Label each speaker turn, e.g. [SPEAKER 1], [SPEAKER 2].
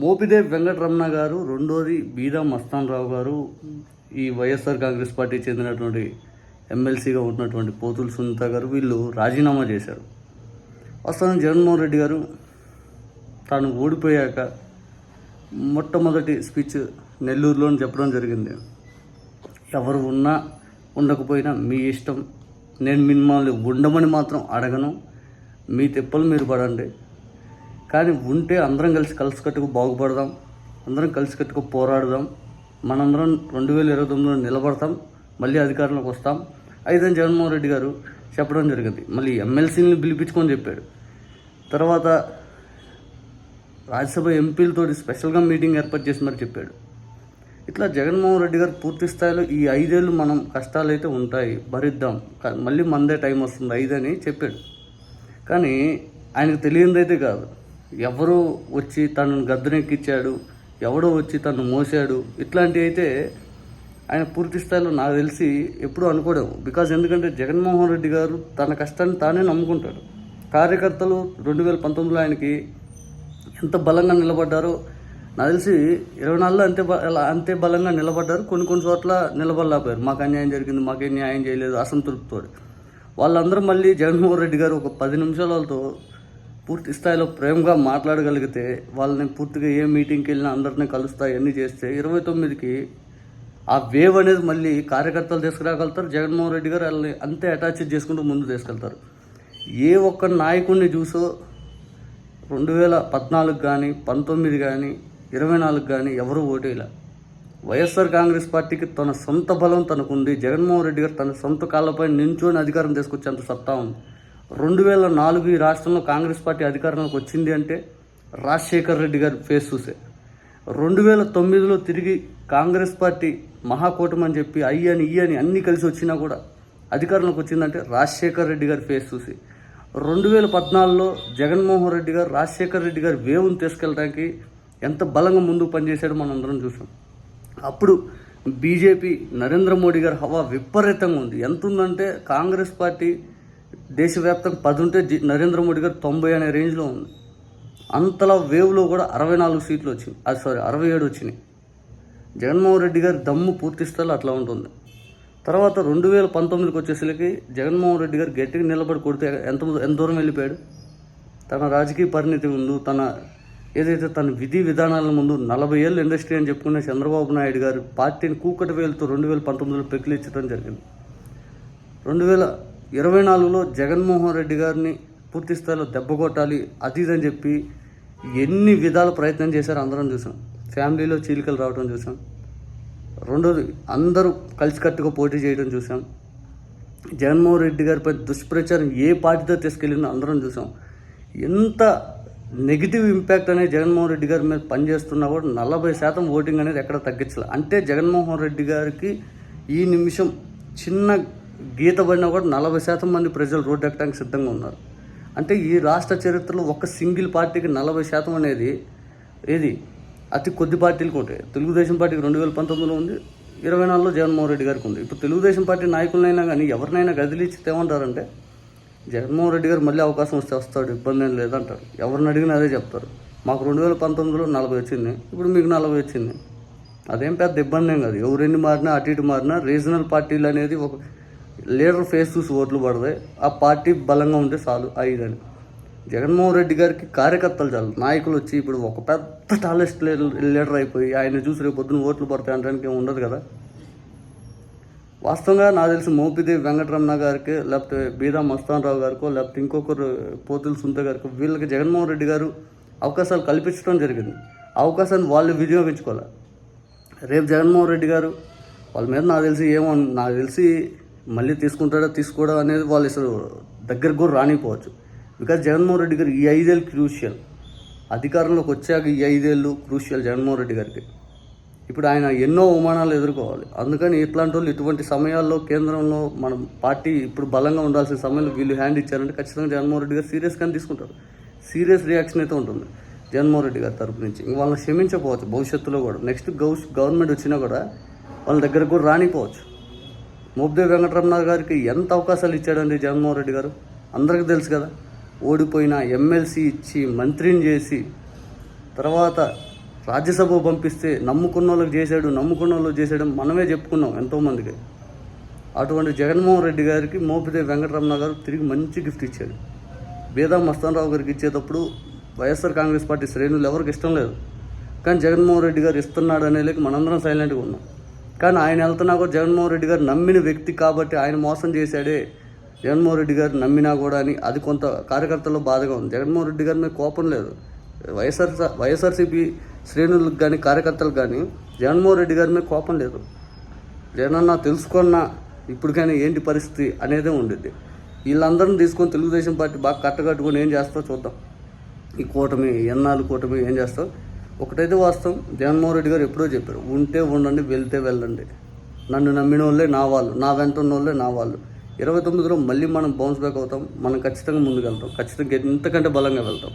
[SPEAKER 1] మోపిదేవ్ వెంకటరమణ గారు రెండోది బీదా మస్తాన్ రావు గారు ఈ వైఎస్ఆర్ కాంగ్రెస్ పార్టీ చెందినటువంటి ఎమ్మెల్సీగా ఉన్నటువంటి పోతుల సునీత గారు వీళ్ళు రాజీనామా చేశారు. వస్తాను జగన్మోహన్ రెడ్డి గారు తాను ఓడిపోయాక మొట్టమొదటి స్పీచ్ నెల్లూరులో చెప్పడం జరిగింది. ఎవరు ఉన్నా ఉండకపోయినా మీ ఇష్టం నేను మిమ్మల్ని ఉండమని మాత్రం అడగను. మీ తిప్పలు మీరు పడండి. కానీ ఉంటే అందరం కలిసి కలిసికట్టుకు బాగుపడదాం అందరం కలిసికట్టుకు పోరాడదాం. మనందరం రెండు వేల ఇరవై తొమ్మిదిలో నిలబడతాం మళ్ళీ అధికారంలోకి వస్తాం. అయితే జగన్మోహన్ రెడ్డి గారు చెప్పడం జరిగింది. మళ్ళీ ఎమ్మెల్సీని పిలిపించుకొని చెప్పాడు. తర్వాత రాజ్యసభ ఎంపీలతో స్పెషల్గా మీటింగ్ ఏర్పాటు చేసి మరి చెప్పాడు. ఇట్లా జగన్మోహన్ రెడ్డి గారు పూర్తి స్థాయిలో ఈ ఐదేళ్ళు మనం కష్టాలు అయితే ఉంటాయి భరిద్దాం. మళ్ళీ మందే టైం వస్తుంది ఐదని చెప్పాడు. కానీ ఆయనకు తెలియనిదైతే కాదు. ఎవరో వచ్చి తనను గద్దెనెక్కిచ్చాడు ఎవడో వచ్చి తను మోసాడు ఇట్లాంటివి అయితే ఆయన పూర్తి స్థాయిలో నాకు తెలిసి ఎప్పుడూ అనుకోవడం బికాజ్ ఎందుకంటే జగన్మోహన్ రెడ్డి గారు తన కష్టాన్ని తానే నమ్ముకుంటాడు. కార్యకర్తలు రెండు వేల పంతొమ్మిదిలో ఆయనకి ఎంత బలంగా నిలబడ్డారో నాకు తెలిసి ఇరవై నాలుగులో అంతే అలా అంతే బలంగా నిలబడ్డారు. కొన్ని కొన్ని చోట్ల నిలబడలేకపోయారు. మాకు అన్యాయం జరిగింది మాకేం న్యాయం చేయలేదు అసంతృప్తితో వాళ్ళందరూ మళ్ళీ జగన్మోహన్ రెడ్డి గారు ఒక పది నిమిషాల వాళ్ళతో పూర్తి స్థాయిలో ప్రేమగా మాట్లాడగలిగితే వాళ్ళని పూర్తిగా ఏ మీటింగ్కి వెళ్ళినా అందరినీ కలుస్తా ఇవన్నీ చేస్తే ఇరవై తొమ్మిదికి ఆ వేవ్ అనేది మళ్ళీ కార్యకర్తలు తీసుకురాగలుగుతారు జగన్మోహన్ రెడ్డి గారు వాళ్ళని అంతే అటాచ్ చేసుకుంటూ ముందు తీసుకెళ్తారు. ఏ ఒక్క నాయకుడిని చూసో రెండు వేల పద్నాలుగు కానీ పంతొమ్మిది కానీ ఇరవై నాలుగు కానీ ఎవరు ఓటేలా వైఎస్ఆర్ కాంగ్రెస్ పార్టీకి తన సొంత బలం తనకుంది జగన్మోహన్ రెడ్డి గారు తన సొంత కాళ్ళపై నించొని అధికారం తీసుకొచ్చేంత సత్తా ఉంది. రెండు వేల నాలుగు ఈ రాష్ట్రంలో కాంగ్రెస్ పార్టీ అధికారంలోకి వచ్చింది అంటే రాజశేఖర్ రెడ్డి గారు ఫేస్ చూసే. రెండు వేల తొమ్మిదిలో తిరిగి కాంగ్రెస్ పార్టీ మహాకూటమి అని చెప్పి అయ్యి అని ఈ అని అన్నీ కలిసి వచ్చినా కూడా అధికారంలోకి వచ్చిందంటే రాజశేఖర్ రెడ్డి గారి ఫేస్ చూసి. రెండు వేల పద్నాలుగులో జగన్మోహన్ రెడ్డి గారు రాజశేఖర్ రెడ్డి గారు వేవుని తీసుకెళ్ళడానికి ఎంత బలంగా ముందుకు పనిచేశాడో మనం అందరం చూసాం. అప్పుడు బీజేపీ నరేంద్ర మోడీ గారు హవా విపరీతంగా ఉంది. ఎంత ఉందంటే కాంగ్రెస్ పార్టీ దేశవ్యాప్తంగా పది ఉంటే జి- నరేంద్ర మోడీ గారు తొంభై అనే రేంజ్లో ఉంది. అంతలా వేవ్లో కూడా అరవై నాలుగు సీట్లు వచ్చినాయి అది సారీ అరవై ఏడు వచ్చినాయి. జగన్మోహన్ రెడ్డి గారి దమ్ము పూర్తి స్థాయిలో అట్లా ఉంటుంది. తర్వాత రెండు వేల పంతొమ్మిదికి వచ్చేసరికి జగన్మోహన్ రెడ్డి గారు గట్టిగా నిలబడి కొడితే ఎంత ఎంత దూరం వెళ్ళిపోయాడు? తన రాజకీయ పరిణితి ముందు తన ఏదైతే తన విధి విధానాల ముందు నలభై ఏళ్ళు ఇండస్ట్రీ అని చెప్పుకునే చంద్రబాబు నాయుడు గారు పార్టీని కూకటి వేలుతో రెండు వేల పంతొమ్మిదిలో పెకిలించడం జరిగింది. రెండు వేల ఇరవై నాలుగులో జగన్మోహన్ రెడ్డి గారిని పూర్తి స్థాయిలో దెబ్బ కొట్టాలి అది చెప్పి ఎన్ని విధాల ప్రయత్నం చేశారో అందరం చూసాం. ఫ్యామిలీలో చీలికలు రావడం చూసాం. రెండోది అందరూ కలిసికట్టుగా పోటీ చేయడం చూసాం. జగన్మోహన్ రెడ్డి గారిపై దుష్ప్రచారం ఏ పార్టీతో తీసుకెళ్ళిందో అందరం చూసాం. ఎంత నెగిటివ్ ఇంపాక్ట్ అనేది జగన్మోహన్ రెడ్డి గారి మీద పనిచేస్తున్నా కూడా నలభై శాతం ఓటింగ్ అనేది ఎక్కడ తగ్గించాలి. అంటే జగన్మోహన్ రెడ్డి గారికి ఈ నిమిషం చిన్న గీత పడినా కూడా నలభై శాతం మంది ప్రజలు రోడ్డు ఎక్కడానికి సిద్ధంగా ఉన్నారు. అంటే ఈ రాష్ట్ర చరిత్రలో ఒక సింగిల్ పార్టీకి నలభై శాతం అనేది ఏది? అతి కొద్ది పార్టీలకు ఉంటాయి తెలుగుదేశం పార్టీకి రెండు వేల పంతొమ్మిదిలో ఉంది ఇరవై నాలుగులో జగన్మోహన్ రెడ్డి గారికి ఉంది. ఇప్పుడు తెలుగుదేశం పార్టీ నాయకులనైనా కానీ ఎవరినైనా గదిలిచ్చితే ఏమంటారంటే జగన్మోహన్ రెడ్డి గారు మళ్ళీ అవకాశం వస్తే వస్తాడు ఇబ్బంది ఏం లేదంటారు. ఎవరిని అడిగినా అదే చెప్తారు. మాకు రెండు వేల పంతొమ్మిదిలో నలభై వచ్చింది ఇప్పుడు మీకు నలభై వచ్చింది. అదేం పెద్ద ఇబ్బంది ఏం కాదు. ఎవరెన్ని మారినా అటు ఇటు మారినా రీజనల్ పార్టీలు అనేది ఒక లీడర్ ఫేస్ చూసి ఓట్లు పడతాయి ఆ పార్టీ బలంగా ఉంటే చాలు ఐదని. జగన్మోహన్ రెడ్డి గారికి కార్యకర్తలు చాలు. నాయకులు వచ్చి ఇప్పుడు ఒక పెద్ద టాలెస్ట్ లీడర్ అయిపోయి ఆయన చూసి రేపు పొద్దున ఓట్లు పడతాయి అనడానికి ఏమి ఉండదు కదా? వాస్తవంగా నాకు తెలిసి మోపిదేవి వెంకటరమణ గారికి లేకపోతే బీదా మస్తాన్ రావు గారికో లేకపోతే ఇంకొకరు పోతుల సుంత గారికో వీళ్ళకి జగన్మోహన్ రెడ్డి గారు అవకాశాలు కల్పించడం జరిగింది. అవకాశాన్ని వాళ్ళు వినియోగించుకోవాలి. రేపు జగన్మోహన్ రెడ్డి గారు వాళ్ళ మీద నాకు తెలిసి ఏమో నాకు తెలిసి మళ్ళీ తీసుకుంటాడా తీసుకోడా అనేది వాళ్ళు అసలు దగ్గరకు కూడా రానిపోవచ్చు. బికాజ్ జగన్మోహన్ రెడ్డి గారు ఈ ఐదేళ్ళు క్రూషియల్ అధికారంలోకి వచ్చాక ఈ ఐదేళ్ళు క్రూషియల్ జగన్మోహన్ రెడ్డి గారికి. ఇప్పుడు ఆయన ఎన్నో అవమానాలు ఎదుర్కోవాలి. అందుకని ఇట్లాంటి వాళ్ళు ఇటువంటి సమయాల్లో కేంద్రంలో మన పార్టీ ఇప్పుడు బలంగా ఉండాల్సిన సమయంలో వీళ్ళు హ్యాండ్ ఇచ్చారంటే ఖచ్చితంగా జగన్మోహన్ రెడ్డి గారు సీరియస్గానే తీసుకుంటారు. సీరియస్ రియాక్షన్ అయితే ఉంటుంది. జగన్మోహన్ రెడ్డి గారి తరపు నుంచి. ఇంక వాళ్ళని క్షమించకపోవచ్చు భవిష్యత్తులో కూడా. నెక్స్ట్ గౌస్ గవర్నమెంట్ వచ్చినా కూడా వాళ్ళ దగ్గరకు కూడా రానిపోవచ్చు. మోబ్దేవ్ వెంకటరమణ గారికి ఎంత అవకాశాలు ఇచ్చాడండి జగన్మోహన్ రెడ్డి గారు? అందరికీ తెలుసు కదా. ఓడిపోయిన ఎమ్మెల్సీ ఇచ్చి మంత్రిని చేసి తర్వాత రాజ్యసభ పంపిస్తే నమ్ముకున్న వాళ్ళకి చేశాడు నమ్ముకున్న వాళ్ళకి చేశాడు మనమే చెప్పుకున్నాం ఎంతోమందికి. అటువంటి జగన్మోహన్ రెడ్డి గారికి మోపిదేవి వెంకటరమణ గారు తిరిగి మంచి గిఫ్ట్ ఇచ్చాడు. బేదా మస్తానరావు గారికి ఇచ్చేటప్పుడు వైఎస్ఆర్ కాంగ్రెస్ పార్టీ శ్రేణులు ఎవరికి ఇష్టం లేదు. కానీ జగన్మోహన్ రెడ్డి గారు ఇస్తున్నాడు అనేలేక మనందరం సైలెంట్గా ఉన్నాం. కానీ ఆయన వెళ్తున్నా కూడా జగన్మోహన్ రెడ్డి గారు నమ్మిన వ్యక్తి కాబట్టి ఆయన మోసం చేశాడే. జగన్మోహన్ రెడ్డి గారు నమ్మినా కూడా అని అది కొంత కార్యకర్తల్లో బాధగా ఉంది. జగన్మోహన్ రెడ్డి గారి మీద కోపం లేదు. వైఎస్ఆర్ వైఎస్ఆర్సీపీ శ్రేణులకు కానీ కార్యకర్తలకు కానీ జగన్మోహన్ రెడ్డి గారి మీద కోపం లేదు. జగనన్న తెలుసుకున్నా ఇప్పటికైనా ఏంటి పరిస్థితి అనేదే ఉండిద్ది. వీళ్ళందరిని తీసుకొని తెలుగుదేశం పార్టీ బాగా కట్టకట్టుకొని ఏం చేస్తావు చూద్దాం. ఈ కూటమి ఎన్నాళ్ళు కూటమి ఏం చేస్తావు ఒకటైతే వాస్తవం జగన్మోహన్ రెడ్డి గారు ఎప్పుడో చెప్పారు ఉంటే ఉండండి వెళ్తే వెళ్ళండి. నన్ను నమ్మిన వాళ్ళే నా వాళ్ళు నా వెంట ఉన్న వాళ్ళే నా వాళ్ళు. ఇరవై తొమ్మిదిలో మళ్ళీ మనం బౌన్స్ బ్యాక్ అవుతాం మనం ఖచ్చితంగా ముందుకెళ్తాం ఖచ్చితంగా ఇంతకంటే బలంగా వెళ్తాం.